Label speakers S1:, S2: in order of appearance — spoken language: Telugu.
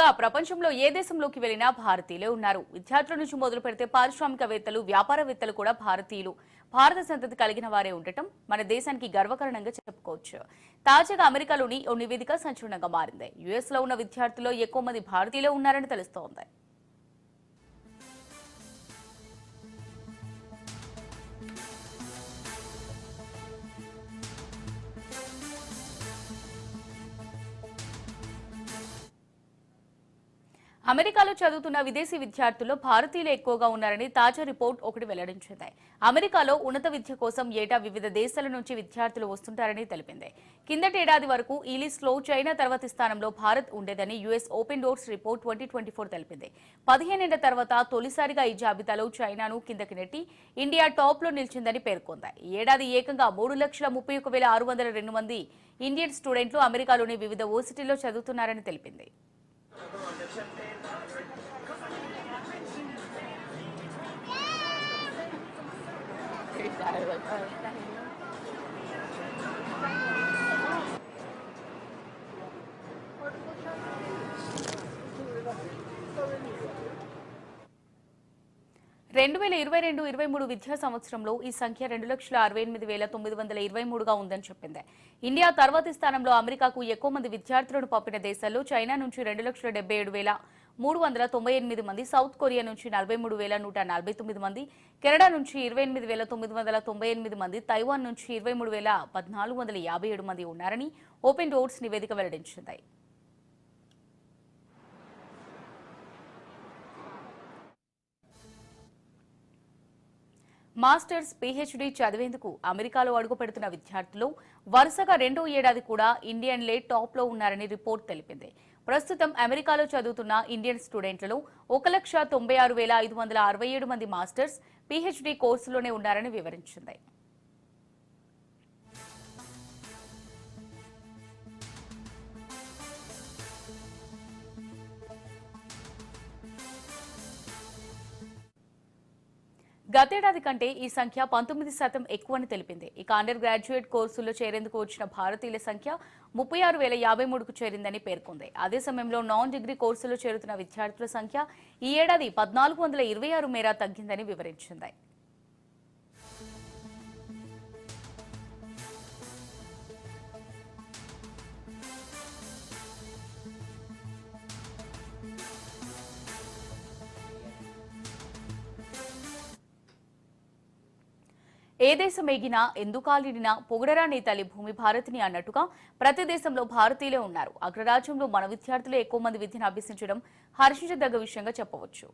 S1: ఇక ప్రపంచంలో ఏ దేశంలోకి వెళ్ళినా భారతీయులే ఉన్నారు. విద్యార్థుల నుంచి మొదలు పెడితే పారిశ్రామికవేత్తలు వ్యాపారవేత్తలు కూడా భారతీయులు. భారత సంతతి కలిగిన వారే ఉండటం మన దేశానికి గర్వకారణంగా చెప్పుకోవచ్చు. తాజాగా అమెరికాలోని ఓ నివేదిక సంచలనంగా మారింది. యుఎస్లో ఉన్న విద్యార్థుల్లో ఎక్కువ మంది భారతీయులే ఉన్నారని తెలుస్తోంది. అమెరికాలో చదువుతున్న విదేశీ విద్యార్థుల్లో భారతీయులు ఎక్కువగా ఉన్నారని తాజా రిపోర్ట్ ఒకటి వెల్లడించింది. అమెరికాలో ఉన్నత విద్య కోసం ఏటా వివిధ దేశాల నుంచి విద్యార్థులు వస్తుంటారని తెలిపింది. కిందటేడాది వరకు ఈ లిస్టులో చైనా తర్వాతి స్థానంలో భారత్ ఉండేదని US open doors report twenty twenty four తెలిపింది. పదిహేనేళ్ళ తర్వాత తొలిసారిగా ఈ జాబితాలో చైనాను కిందకి నెట్టి ఇండియా టాప్లో నిలిచిందని పేర్కొంది. ఈ ఏడాది ఏకంగా మూడు లక్షల ముప్పై ఒక వేల ఆరు వందల రెండు మంది ఇండియన్ స్టూడెంట్లు అమెరికాలోని వివిధ వర్సిటీల్లో చదువుతున్నారని తెలిపింది. Very sad, like, oh. రెండు వేల ఇరవై రెండు ఇరవై మూడు విద్యా సంవత్సరంలో ఈ సంఖ్య రెండు లక్షల అరవై ఎనిమిది వేల తొమ్మిది వందల ఇరవై మూడుగా ఉందని చెప్పింది. ఇండియా తర్వాతి స్థానంలో అమెరికాకు ఎక్కువ మంది విద్యార్థులను పంపిన దేశాల్లో చైనా నుంచి రెండు లక్షల డెబ్బై ఏడు వేల మూడు వందల తొంభై ఎనిమిది మంది సౌత్ కొరియా నుంచి నలభై మూడు వేల నూట నలభై తొమ్మిది మంది కెనడా నుంచి ఇరవై ఎనిమిది వేల తొమ్మిది వందల తొంభై ఎనిమిది మంది తైవాన్ నుంచి ఇరవై మూడు వేల పద్నాలుగు వందల యాభై ఏడు మంది ఉన్నారని ఓపెన్ డోర్స్ నివేదిక వెల్లడించింది. మాస్టర్స్ పీహెచ్డీ చదివేందుకు అమెరికాలో అడుగుపెడుతున్న విద్యార్థులు వరుసగా రెండో ఏడాది కూడా ఇండియన్లే టాప్లో ఉన్నారని రిపోర్ట్ తెలిపింది. ప్రస్తుతం అమెరికాలో చదువుతున్న ఇండియన్ స్టూడెంట్లలో ఒక లక్ష తొంభై ఆరు వేల ఐదు వందల అరవై ఏడు మంది మాస్టర్స్ పీహెచ్డీ కోర్సులోనే ఉన్నారని వివరించింది. గతేడాది కంటే ఈ సంఖ్య పంతొమ్మిది శాతం ఎక్కువని తెలిపింది. ఇక అండర్ గ్రాడ్యుయేట్ కోర్సుల్లో చేరేందుకు వచ్చిన భారతీయుల సంఖ్య ముప్పై ఆరు వేల యాభై మూడుకు చేరిందని పేర్కొంది. అదే సమయంలో నాన్ డిగ్రీ కోర్సులో చేరుతున్న విద్యార్థుల సంఖ్య ఈ ఏడాది పద్నాలుగు వందల ఇరవై ఆరు మేర తగ్గిందని వివరించింది. ఏ దేశం ఎగినా ఎందుకాలిడినా పొగడరా నీ తల్లి భూమి భారతిని అన్నట్టుగా ప్రతి దేశంలో భారతీయులే ఉన్నారు. అగ్రరాజ్యంలో మన విద్యార్థులే ఎక్కువ మంది విద్యను అభ్యసించడం హర్షించదగ్గ విషయంగా చెప్పవచ్చు.